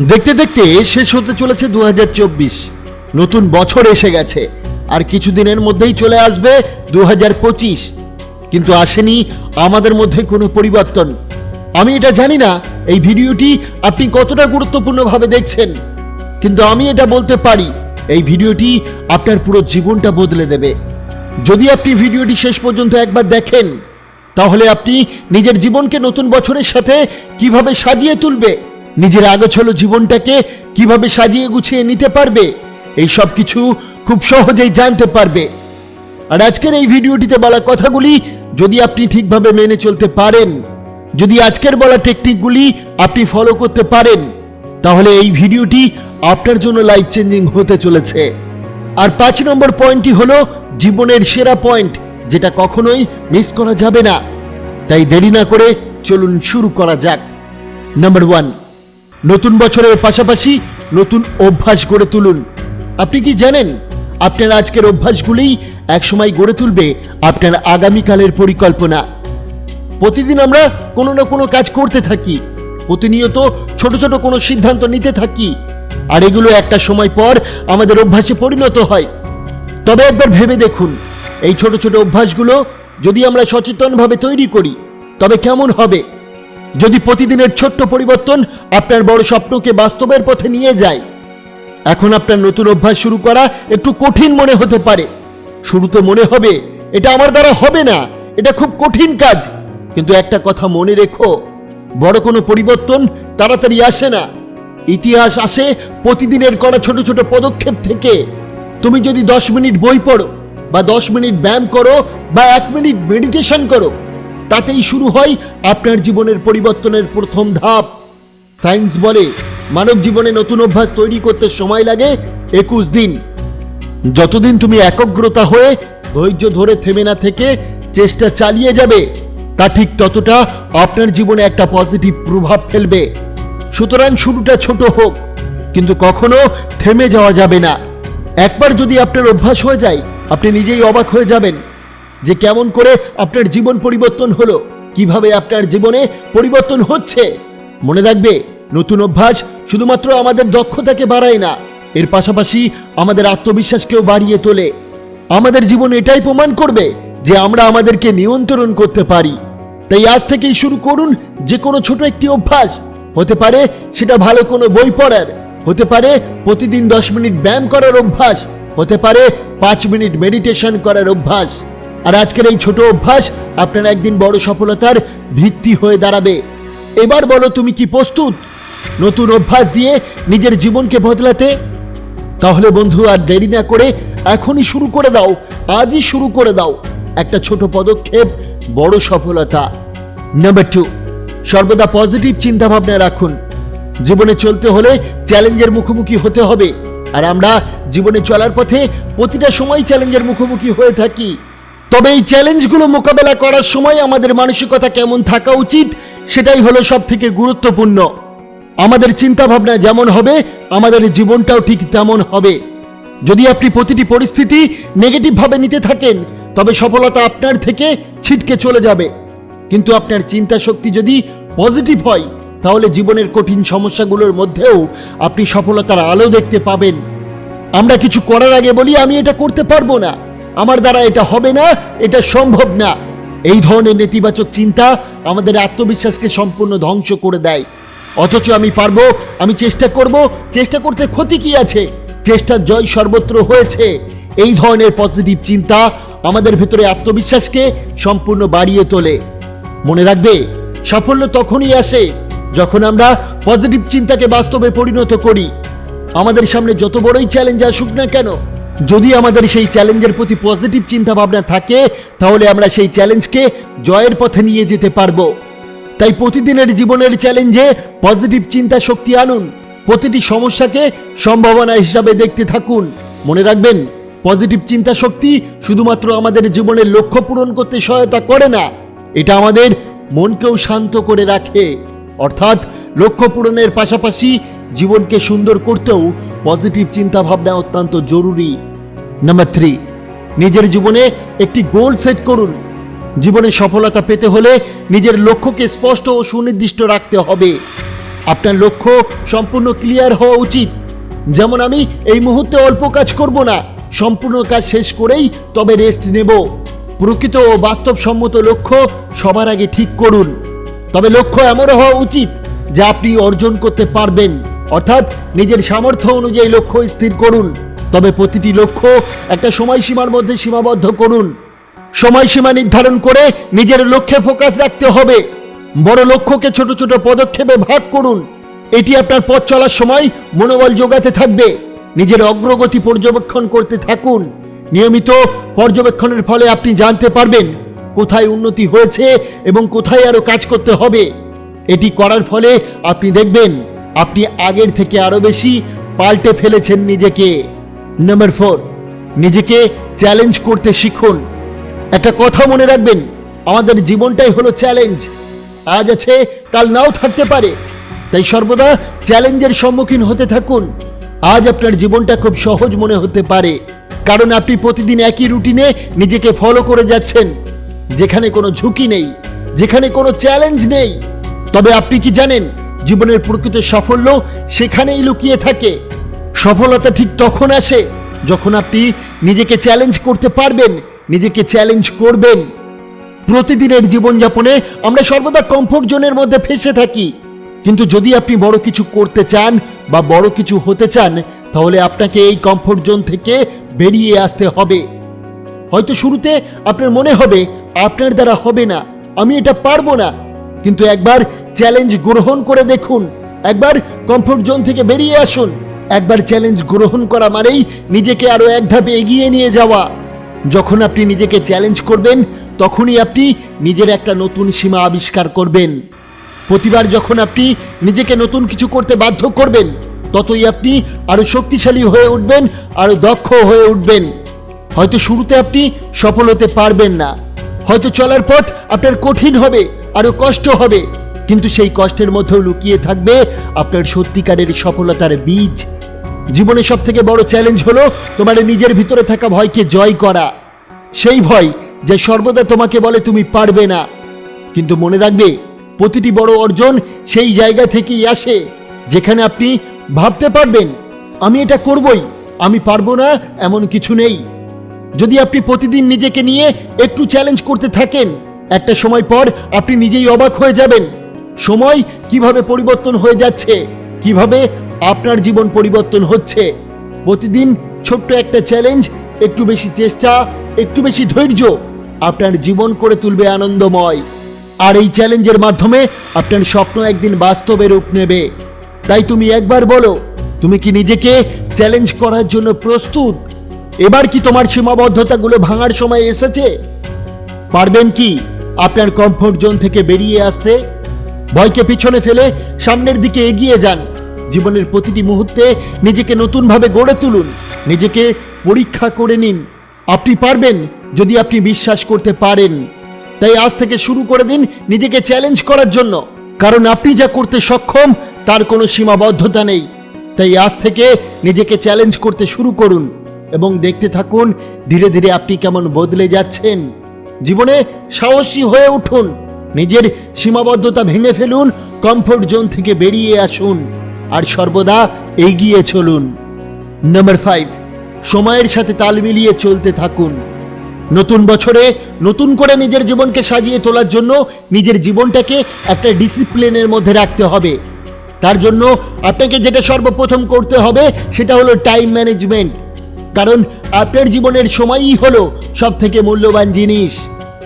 দেখতে দেখতে শেষ হতে চলেছে দু হাজার চব্বিশ। নতুন বছর এসে গেছে। আর কিছুদিনের মধ্যেই চলে আসবে দু হাজার পঁচিশ। কিন্তু আসেনি আমাদের মধ্যে কোনো পরিবর্তন। আমি এটা জানি না, এই ভিডিওটি আপনি কতটা গুরুত্বপূর্ণভাবে দেখছেন। কিন্তু আমি এটা বলতে পারি, এই ভিডিওটি আপনার পুরো জীবনটা বদলে দেবে। যদি আপনি ভিডিওটি শেষ পর্যন্ত একবার দেখেন, তাহলে আপনি নিজের জীবনকে নতুন বছরের সাথে কীভাবে সাজিয়ে তুলবে নিজের আগোছালো জীবনটাকে কীভাবে সাজিয়ে গুছিয়ে নিতে পারবে, এই সব কিছু খুব সহজেই জানতে পারবে। আর আজকের এই ভিডিওটিতে বলা কথাগুলি যদি আপনি ঠিকভাবে মেনে চলতে পারেন, যদি আজকের বলা টেকনিকগুলি আপনি ফলো করতে পারেন, তাহলে এই ভিডিওটি আপনার জন্য লাইফ চেঞ্জিং হতে চলেছে। আর পাঁচ নম্বর পয়েন্টটি হলো জীবনের সেরা পয়েন্ট যেটা কখনোই মিস করা যাবে না। তাই দেরি না করে চলুন শুরু করা যাক। নাম্বার ওয়ান নতুন বছরের পাশাপাশি নতুন অভ্যাস গড়ে তুলুন। আপনি কি জানেন? আপনার আজকের অভ্যাসগুলিই একসময় গড়ে তুলবে আপনার আগামীকালের পরিকল্পনা। প্রতিদিন আমরা কোনো না কোনো কাজ করতে থাকি, প্রতিনিয়ত ছোট ছোট কোনো সিদ্ধান্ত নিতে থাকি, আর এগুলো একটা সময় পর আমাদের অভ্যাসে পরিণত হয়। তবে একবার ভেবে দেখুন, এই ছোট ছোট অভ্যাসগুলো যদি আমরা সচেতনভাবে তৈরি করি, তবে কেমন হবে? যদি প্রতিদিনের ছোট্ট পরিবর্তন আপনার বড় স্বপ্নকে বাস্তবের পথে নিয়ে যায়, এখন আপনার নতুন অভ্যাস শুরু করা একটু কঠিন মনে হতে পারে। শুরুতে মনে হবে, এটা আমার দ্বারা হবে না, এটা খুব কঠিন কাজ। কিন্তু একটা কথা মনে রেখো, বড় কোনো পরিবর্তন তাড়াতাড়ি আসে না। ইতিহাস আসে প্রতিদিনের করা ছোট ছোট পদক্ষেপ থেকে। তুমি যদি দশ মিনিট বই পড়ো, বা দশ মিনিট ব্যায়াম করো, বা এক মিনিট মেডিটেশন করো তাতেই শুরু হয় আপনার জীবনের পরিবর্তনের প্রথম ধাপ। সায়েন্স বলে, মানব জীবনে নতুন অভ্যাস তৈরি করতে সময় লাগে একুশ দিন। যতদিন তুমি একগ্রতা হয়ে ধৈর্য ধরে থেমে না থেকে চেষ্টা চালিয়ে যাবে, তা ঠিক ততটা আপনার জীবনে একটা পজিটিভ প্রভাব ফেলবে। সুতরাং শুরুটা ছোট হোক, কিন্তু কখনো থেমে যাওয়া যাবে না। একবার যদি আপনার অভ্যাস হয়ে যায়, আপনি নিজেই অবাক হয়ে যাবেন। যে কেমন করে আপনার জীবন পরিবর্তন হলো, কীভাবে আপনার জীবনে পরিবর্তন হচ্ছে, মনে রাখবে, নতুন অভ্যাস শুধুমাত্র আমাদের দক্ষতাকে বাড়ায় না, এর পাশাপাশি আমাদের আত্মবিশ্বাসকেও বাড়িয়ে তোলে। আমাদের জীবন এটাই প্রমাণ করবে যে আমরা আমাদেরকে নিয়ন্ত্রণ করতে পারি। তাই আজ থেকেই শুরু করুন যে কোনো ছোট একটি অভ্যাস। হতে পারে সেটা ভালো কোনো বই পড়ার, হতে পারে প্রতিদিন দশ মিনিট ব্যায়াম করার অভ্যাস, হতে পারে পাঁচ মিনিট মেডিটেশন করার অভ্যাস। আর আজকের এই ছোট অভ্যাস আপনার একদিন বড় সফলতার ভিত্তি হয়ে দাঁড়াবে। এবার বলো তুমি কি প্রস্তুত? নতুন অভ্যাস দিয়ে নিজের জীবনকে বদলাতে? তাহলে বন্ধু, আর দেরি না করে এখনই শুরু করে দাও। আজই শুরু করে দাও। একটা ছোট পদক্ষেপ, বড় সফলতা। নাম্বার টু সর্বদা পজিটিভ চিন্তা ভাবনা রাখুন। জীবনে চলতে হলে চ্যালেঞ্জের মুখোমুখি হতে হবে। আর আমরা জীবনে চলার পথে প্রতিটা সময় চ্যালেঞ্জের মুখোমুখি হয়ে থাকি। তবে এই চ্যালেঞ্জগুলো মোকাবেলা করার সময় আমাদের মানসিকতা কেমন থাকা উচিত সেটাই হলো সব থেকে গুরুত্বপূর্ণ। আমাদের চিন্তা ভাবনা যেমন হবে, আমাদের জীবনটাও ঠিক তেমন হবে। যদি আপনি প্রতিটি পরিস্থিতি নেগেটিভ ভাবে নিতে থাকেন, তবে সফলতা আপনার থেকে ছিটকে চলে যাবে। কিন্তু আপনার চিন্তা শক্তি যদি পজিটিভ হয়, তাহলে জীবনের কঠিন সমস্যাগুলোর মধ্যেও আপনি সফলতার আলো দেখতে পাবেন। আমরা কিছু করার আগে বলি, আমি এটা করতে পারব না। আমার দ্বারা এটা হবে না, এটা সম্ভব না। এই ধরনের নেতিবাচক চিন্তা আমাদের আত্মবিশ্বাসকে সম্পূর্ণ ধ্বংস করে দেয়। অথচ আমি পারব, আমি চেষ্টা করব, চেষ্টা করতে ক্ষতি কি আছে? চেষ্টার জয় সর্বত্র হয়েছে। এই ধরনের পজিটিভ চিন্তা আমাদের ভেতরে আত্মবিশ্বাসকে সম্পূর্ণ বাড়িয়ে তোলে। মনে রাখবে, সাফল্য তখনই আসে যখন আমরা পজিটিভ চিন্তাকে বাস্তবে পরিণত করি। আমাদের সামনে যত বড়ই চ্যালেঞ্জ আসুক না কেন যদি আমাদের সেই চ্যালেঞ্জের প্রতি পজিটিভ চিন্তা ভাবনা থাকে, তাহলে আমরা সেই চ্যালেঞ্জকে জয়ের পথে নিয়ে যেতে পারব। তাই প্রতিদিনের জীবনের চ্যালেঞ্জে পজিটিভ চিন্তা শক্তি আনুন। প্রতিটি সমস্যাকে সম্ভাবনা হিসাবে দেখতে থাকুন। মনে রাখবেন, পজিটিভ চিন্তা শক্তি শুধুমাত্র আমাদের জীবনের লক্ষ্য পূরণ করতে সহায়তা করে না, এটা আমাদের মনকেও শান্ত করে রাখে। অর্থাৎ লক্ষ্য পূরণের পাশাপাশি জীবনকে সুন্দর করতেও পজিটিভ চিন্তা ভাবনা অত্যন্ত জরুরি। নাম্বার থ্রি নিজের জীবনে একটি গোল সেট করুন। জীবনে সফলতা পেতে হলে নিজের লক্ষ্যকে স্পষ্ট ও সুনির্দিষ্ট রাখতে হবে। আপনার লক্ষ্য সম্পূর্ণ ক্লিয়ার হওয়া উচিত। যেমন আমি এই মুহূর্তে অল্প কাজ করব না, সম্পূর্ণ কাজ শেষ করেই তবে রেস্ট নেব। প্রকৃত ও বাস্তবসম্মত লক্ষ্য সবার আগে ঠিক করুন। তবে লক্ষ্য এমন হওয়া উচিত যা আপনি অর্জন করতে পারবেন। অর্থাৎ নিজের সামর্থ্য অনুযায়ী লক্ষ্য স্থির করুন। তবে প্রতিটি লক্ষ্য একটা সময়সীমার মধ্যে সীমাবদ্ধ করুন। সময়সীমা নির্ধারণ করে নিজের লক্ষ্যে ফোকাস রাখতে হবে। বড় লক্ষ্যকে ছোট ছোট পদক্ষেপে ভাগ করুন। এটি আপনার পথ চলার সময় মনোবল যোগাতে থাকবে। নিজের অগ্রগতি পর্যবেক্ষণ করতে থাকুন। নিয়মিত পর্যবেক্ষণের ফলে আপনি জানতে পারবেন কোথায় উন্নতি হয়েছে এবং কোথায় আরও কাজ করতে হবে। এটি করার ফলে আপনি দেখবেন আপনি আগের থেকে আরও বেশি পাল্টে ফেলেছেন নিজেকে। নাম্বার ফোর নিজেকে চ্যালেঞ্জ করতে শিখুন। একটা কথা মনে রাখবেন, আমাদের জীবনটাই হলো চ্যালেঞ্জ আজ আছে, কাল নাও থাকতে পারে। তাই সর্বদা চ্যালেঞ্জের সম্মুখীন হতে থাকুন। আজ আপনার জীবনটা খুব সহজ মনে হতে পারে। কারণ আপনি প্রতিদিন একই রুটিনে নিজেকে ফলো করে যাচ্ছেন। যেখানে কোনো ঝুঁকি নেই, যেখানে কোনো চ্যালেঞ্জ নেই। তবে আপনি কি জানেন জীবনের প্রকৃত সাফল্য সেখানেই লুকিয়ে থাকে। সফলতা ঠিক তখন আসে যখন আপনি নিজেকে চ্যালেঞ্জ করতে পারবেন, নিজেকে চ্যালেঞ্জ করবেন। প্রতিদিনের জীবনযাপনে আমরা সর্বদা কমফোর্ট জোনের মধ্যে ফেসে থাকি। কিন্তু যদি আপনি বড় কিছু করতে চান বা বড় কিছু হতে চান, তাহলে আপনাকে এই কমফোর্ট জোন থেকে বেরিয়ে আসতে হবে। হয়তো শুরুতে আপনার মনে হবে, আপনার দ্বারা হবে না, আমি এটা পারব না। কিন্তু একবার চ্যালেঞ্জ গ্রহণ করে দেখুন। একবার কমফোর্ট জোন থেকে বেরিয়ে আসুন। একবার চ্যালেঞ্জ গ্রহণ করা মানেই নিজেকে আরও এক ধাপ এগিয়ে নিয়ে যাওয়া। যখন আপনি নিজেকে চ্যালেঞ্জ করবেন, তখনই আপনি নিজের একটা নতুন সীমা আবিষ্কার করবেন। প্রতিবার যখন আপনি নিজেকে নতুন কিছু করতে বাধ্য করবেন, ততই আপনি আরও শক্তিশালী হয়ে উঠবেন, আরও দক্ষ হয়ে উঠবেন। হয়তো শুরুতে আপনি সফল হতে পারবেন না। হয়তো চলার পথ আপনার কঠিন হবে, আরও কষ্ট হবে। কিন্তু সেই কষ্টের মধ্যেও লুকিয়ে থাকবে আপনার সত্যিকারের সফলতার বীজ। জীবনে সব থেকে বড় চ্যালেঞ্জ হলো তোমার নিজের ভিতরে থাকা ভয়কে জয় করা। সেই ভয় যে সর্বদা তোমাকে বলে তুমি পারবে না। কিন্তু মনে রাখবে, প্রতিটি বড় অর্জন সেই জায়গা থেকেই আসে, যেখানে আপনি ভাবতে পারবেন, আমি এটা করবই, আমি পারব না, এমন কিছু নেই। যদি আপনি প্রতিদিন নিজেকে নিয়ে একটু চ্যালেঞ্জ করতে থাকেন, একটা সময় পর আপনি নিজেই অবাক হয়ে যাবেন। সময় কীভাবে পরিবর্তন হয়ে যাচ্ছে? কীভাবে আপনার জীবন পরিবর্তন হচ্ছে? প্রতিদিন ছোট্ট একটা চ্যালেঞ্জ একটু বেশি চেষ্টা, একটু বেশি ধৈর্য আপনার জীবন করে তুলবে আনন্দময়। আর এই চ্যালেঞ্জের মাধ্যমে আপনার স্বপ্ন একদিন বাস্তবে রূপ নেবে। তাই তুমি একবার বলো, তুমি কি নিজেকে চ্যালেঞ্জ করার জন্য প্রস্তুত? এবার কি তোমার সীমাবদ্ধতাগুলো ভাঙার সময় এসেছে? পারবেন কি আপনার কমফোর্ট জোন থেকে বেরিয়ে আসতে? ভয়কে পিছনে ফেলে সামনের দিকে এগিয়ে যান। জীবনের প্রতিটি মুহূর্তে নিজেকে নতুনভাবে গড়ে তুলুন। নিজেকে পরীক্ষা করে নিন। আপনি পারবেন যদি আপনি বিশ্বাস করতে পারেন। তাই আজ থেকে শুরু করে দিন নিজেকে চ্যালেঞ্জ করার জন্য। কারণ আপনি যা করতে সক্ষম, তার কোনো সীমাবদ্ধতা নেই। তাই আজ থেকে নিজেকে চ্যালেঞ্জ করতে শুরু করুন এবং দেখতে থাকুন ধীরে ধীরে আপনি কেমন বদলে যাচ্ছেন। জীবনে সাহসী হয়ে উঠুন। নিজের সীমাবদ্ধতা ভেঙে ফেলুন কমফোর্ট জোন থেকে বেরিয়ে আসুন, আর সর্বদা এগিয়ে চলুন। নাম্বার ফাইভ সময়ের সাথে তাল মিলিয়ে চলতে থাকুন। নতুন বছরে নতুন করে নিজের জীবনকে সাজিয়ে তোলার জন্য নিজের জীবনটাকে একটা ডিসিপ্লিনের মধ্যে রাখতে হবে। তার জন্য আপনাকে যেটা সর্বপ্রথম করতে হবে, সেটা হলো টাইম ম্যানেজমেন্ট কারণ আপনার জীবনের সময়ই হলো সব থেকে মূল্যবান জিনিস।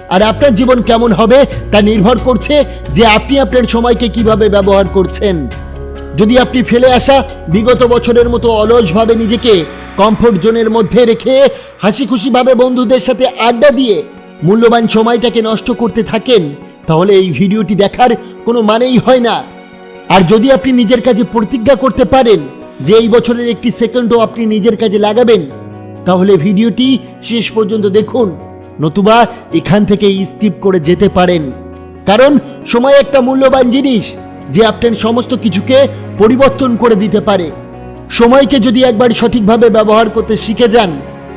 আর আপনার জীবন কেমন হবে তা নির্ভর করছে যে আপনি আপনার সময়কে কীভাবে ব্যবহার করছেন। যদি আপনি ফেলে আসা বিগত বছরের মতো অলসভাবে নিজেকে কমফোর্ট জোনের মধ্যে রেখে হাসি খুশিভাবে বন্ধুদের সাথে আড্ডা দিয়ে মূল্যবান সময়টাকে নষ্ট করতে থাকেন, তাহলে এই ভিডিওটি দেখার কোনো মানেই হয় না। আর যদি আপনি নিজের কাজে প্রতিজ্ঞা করতে পারেন যে এই বছরের একটি সেকেন্ডও আপনি নিজের কাজে লাগাবেন, তাহলে ভিডিওটি শেষ পর্যন্ত দেখুন। নতুবা এখান থেকে স্কিপ করে যেতে পারেন। কারণ সময় একটা মূল্যবান জিনিস যে আপনার সমস্ত কিছুকে পরিবর্তন করে দিতে পারে। সময়কে যদি একবার সঠিকভাবে ব্যবহার করতে শিখে যান,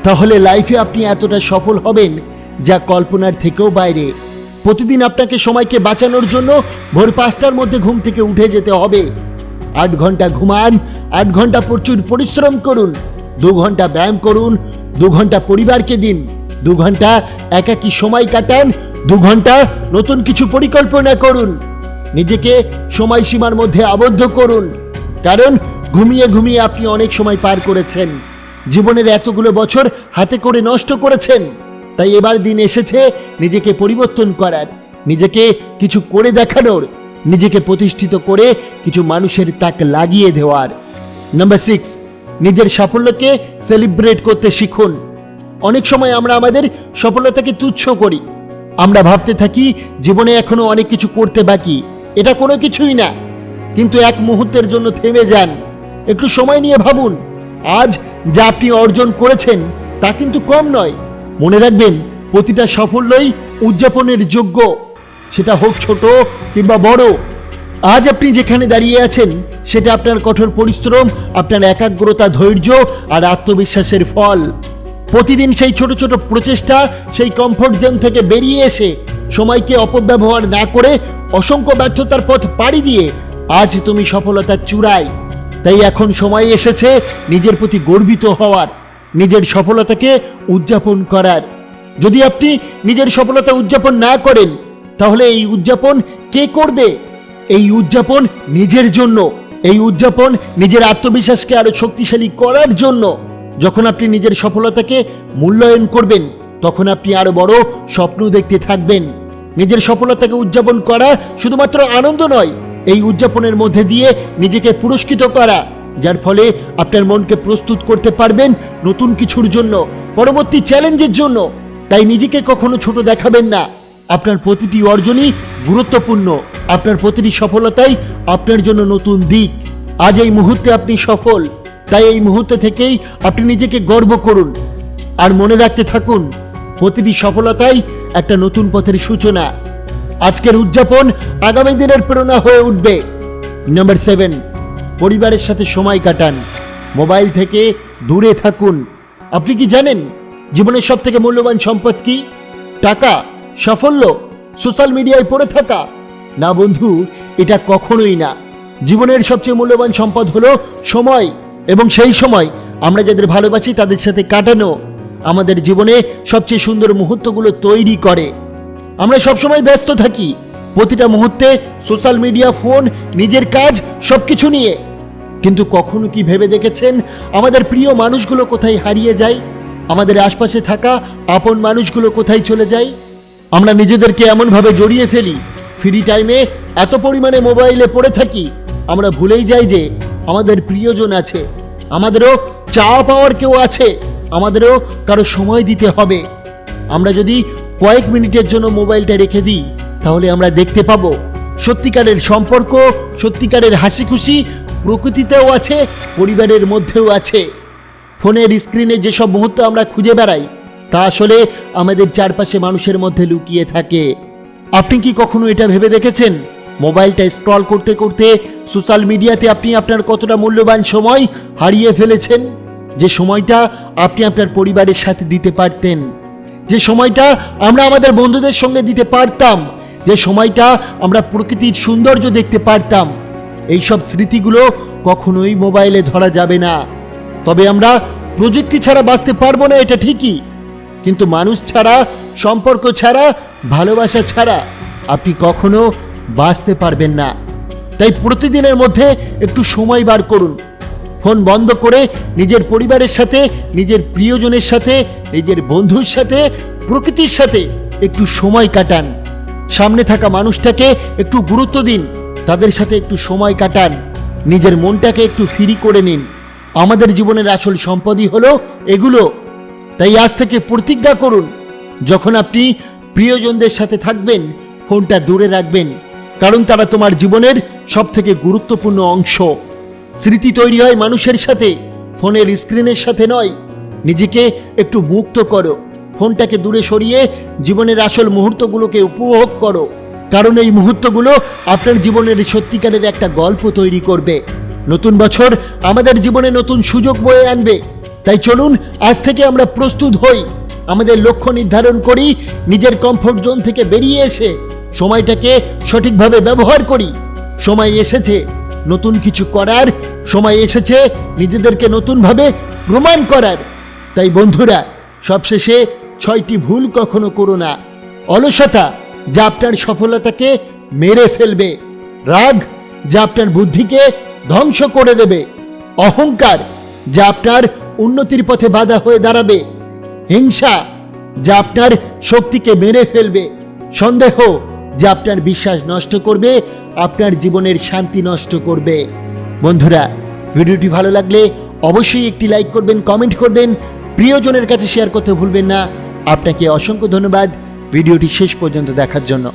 তাহলে লাইফে আপনি এতটা সফল হবেন যা কল্পনার থেকেও বাইরে। প্রতিদিন আপনাকে সময়কে বাঁচানোর জন্য ভোর পাঁচটার মধ্যে ঘুম থেকে উঠে যেতে হবে। আট ঘণ্টা ঘুমান, আট ঘণ্টা প্রচুর পরিশ্রম করুন, দু ঘণ্টা ব্যায়াম করুন, দু ঘণ্টা পরিবারকে দিন। দু ঘণ্টা, একাকী সময় কাটান, দু ঘণ্টা নতুন কিছু পরিকল্পনা করুন। নিজেকে সময়সীমার মধ্যে আবদ্ধ করুন। কারণ ঘুমিয়ে ঘুমিয়ে আপনি অনেক সময় পার করেছেন। জীবনের এতগুলো বছর হাতে করে নষ্ট করেছেন। তাই এবার দিন এসেছে নিজেকে পরিবর্তন করার, নিজেকে কিছু করে দেখানোর, নিজেকে প্রতিষ্ঠিত করে কিছু মানুষের তাক লাগিয়ে দেওয়ার। নাম্বার সিক্স, নিজের সাফল্যকে সেলিব্রেট করতে শিখুন। অনেক সময় আমরা আমাদের সফলতাকে তুচ্ছ করি। আমরা ভাবতে থাকি, জীবনে এখনও অনেক কিছু করতে বাকি। এটা কোনো কিছুই না। কিন্তু এক মুহূর্তের জন্য থেমে যান। একটু সময় নিয়ে ভাবুন। আজ যা আপনি অর্জন করেছেন, তা কিন্তু কম নয়। মনে রাখবেন, প্রতিটা সাফল্যই উদযাপনের যোগ্য। সেটা হোক ছোট কিংবা বড়। আজ আপনি যেখানে দাঁড়িয়ে আছেন, সেটা আপনার কঠোর পরিশ্রম, আপনার একাগ্রতা, ধৈর্য আর আত্মবিশ্বাসের ফল। প্রতিদিন সেই ছোট ছোট প্রচেষ্টা, সেই কমফোর্ট জোন থেকে বেরিয়ে এসে সময়কে অপব্যবহার না করে অসংখ্য ব্যর্থতার পথ পাড়ি দিয়ে আজ তুমি সফলতা চূড়ায়। তাই এখন সময় এসেছে নিজের প্রতি গর্বিত হওয়ার, নিজের সফলতাকে উদযাপন করার। যদি আপনি নিজের সফলতা উদযাপন না করেন, তাহলে এই উদযাপন কে করবে? এই উদযাপন নিজের জন্য। এই উদযাপন নিজের আত্মবিশ্বাসকে আরও শক্তিশালী করার জন্য। যখন আপনি নিজের সফলতাকে মূল্যায়ন করবেন, তখন আপনি আরও বড় স্বপ্ন দেখতে থাকবেন। নিজের সফলতাকে উদযাপন করা শুধুমাত্র আনন্দ নয়, এই উদযাপনের মধ্যে দিয়ে নিজেকে পুরস্কৃত করা, যার ফলে আপনার মনকে প্রস্তুত করতে পারবেন নতুন কিছুর জন্য, পরবর্তী চ্যালেঞ্জের জন্য। তাই নিজেকে কখনো ছোট দেখাবেন না। আপনার প্রতিটি অর্জনই গুরুত্বপূর্ণ। আপনার প্রতিটি সফলতাই আপনার জন্য নতুন দিক। আজ এই মুহূর্তে আপনি সফল। তাই এই মুহূর্তে থেকেই আপনি নিজেকে গর্ব করুন আর মনে রাখতে থাকুন, প্রতিটি সফলতাই একটা নতুন পথের সূচনা। আজকের উদযাপন আগামী দিনের প্রেরণা হয়ে উঠবে। নাম্বার সেভেন পরিবারের সাথে সময় কাটান। মোবাইল থেকে দূরে থাকুন। আপনি কি জানেন জীবনের সব থেকে মূল্যবান সম্পদ কি? টাকা, সাফল্য, সোশ্যাল মিডিয়ায় পড়ে থাকা? না বন্ধু, এটা কখনোই না। জীবনের সবচেয়ে মূল্যবান সম্পদ হলো সময়। এবং সেই সময় আমরা যাদের ভালোবাসি তাদের সাথে কাটানো আমাদের জীবনে সবচেয়ে সুন্দর মুহূর্তগুলো তৈরি করে। আমরা সবসময় ব্যস্ত থাকি। প্রতিটা মুহূর্তে সোশ্যাল মিডিয়া, ফোন, নিজের কাজ, সবকিছু নিয়ে। কিন্তু কখনো কি ভেবে দেখেছেন আমাদের প্রিয় মানুষগুলো কোথায় হারিয়ে যায়? আমাদের আশপাশে থাকা আপন মানুষগুলো কোথায় চলে যায়? আমরা নিজেদেরকে এমনভাবে জড়িয়ে ফেলি। ফ্রি টাইমে এত পরিমাণে মোবাইলে পড়ে থাকি। আমরা ভুলেই যাই যে আমাদের প্রিয়জন আছে। আমাদেরও চাওয়া পাওয়ার কেউ আছে। আমাদেরও কারও সময় দিতে হবে। আমরা যদি কয়েক মিনিটের জন্য মোবাইলটা রেখে দিই, তাহলে আমরা দেখতে পাবো, সত্যিকারের সম্পর্ক, সত্যিকারের হাসি খুশি প্রকৃতিতেও আছে, পরিবারের মধ্যেও আছে। ফোনের স্ক্রিনে যেসব মুহূর্ত আমরা খুঁজে বেড়াই, তা আসলে আমাদের চারপাশে মানুষের মধ্যে লুকিয়ে থাকে। আপনি কি কখনো এটা ভেবে দেখেছেন? মোবাইলটা স্ক্রল করতে করতে সোশ্যাল মিডিয়াতে আপনি আপনার কতটা মূল্যবান সময় হারিয়ে ফেলেছেন? যে সময়টা আপনি আপনার পরিবারের সাথে দিতে পারতেন। যে সময়টা আমরা আমাদের বন্ধুদের সঙ্গে দিতে পারতাম। যে সময়টা আমরা প্রকৃতির সৌন্দর্য দেখতে পারতাম। এইসব স্মৃতিগুলো কখনোই মোবাইলে ধরা যাবে না। তবে আমরা প্রযুক্তি ছাড়া বাঁচতে পারব না, এটা ঠিকই। কিন্তু মানুষ ছাড়া, সম্পর্ক ছাড়া, ভালোবাসা ছাড়া আপনি কখনো বাঁচতে পারবেন না। তাই প্রতিদিনের মধ্যে একটু সময় বার করুন। ফোন বন্ধ করে নিজের পরিবারের সাথে, নিজের প্রিয়জনের সাথে, নিজের বন্ধুর সাথে, প্রকৃতির সাথে একটু সময় কাটান। সামনে থাকা মানুষটাকে একটু গুরুত্ব দিন, তাদের সাথে একটু সময় কাটান। নিজের মনটাকে একটু ফ্রি করে নিন। আমাদের জীবনের আসল সম্পদই হলো এগুলো। তাই আজ থেকে প্রতিজ্ঞা করুন, যখন আপনি প্রিয়জনদের সাথে থাকবেন, ফোনটা দূরে রাখবেন। কারণ তারা তোমার জীবনের সব থেকে গুরুত্বপূর্ণ অংশ। স্মৃতি তৈরি হয় মানুষের সাথে, ফোনের স্ক্রিনের সাথে নয়। নিজেকে একটু মুক্ত করো। ফোনটাকে দূরে সরিয়ে জীবনের আসল মুহূর্তগুলোকে উপভোগ করো। কারণ এই মুহূর্তগুলো আপনার জীবনের সত্যিকারের একটা গল্প তৈরি করবে। নতুন বছর আমাদের জীবনে নতুন সুযোগ বয়ে আনবে। তাই চলুন, আজ থেকে আমরা প্রস্তুত হই। আমাদের লক্ষ্য নির্ধারণ করি, নিজের কমফোর্ট জোন থেকে বেরিয়ে এসে। সময়টাকে সঠিকভাবে ব্যবহার করি। সময় এসেছে, নতুন কিছু করার। সময় এসেছে, নিজেদেরকে নতুনভাবে প্রমাণ করার। তাই বন্ধুরা, সবশেষে ছয়টি ভুল কখনো করো না। অলসতা যা আপনার সফলতাকে মেরে ফেলবে। রাগ যা আপনার বুদ্ধিকে ধ্বংস করে দেবে। অহংকার যা আপনার উন্নতির পথে বাধা হয়ে দাঁড়াবে। হিংসা যা আপনার শক্তিকে মেরে ফেলবে। সন্দেহ যা আপনার বিশ্বাস নষ্ট করবে, আপনার জীবনের শান্তি নষ্ট করবে। বন্ধুরা, ভিডিওটি ভালো লাগলে অবশ্যই একটি লাইক করবেন, কমেন্ট করবেন, প্রিয়জনের কাছে শেয়ার করতে ভুলবেন না। আপনাকে অসংখ্য ধন্যবাদ। ভিডিওটি শেষ পর্যন্ত দেখার জন্য।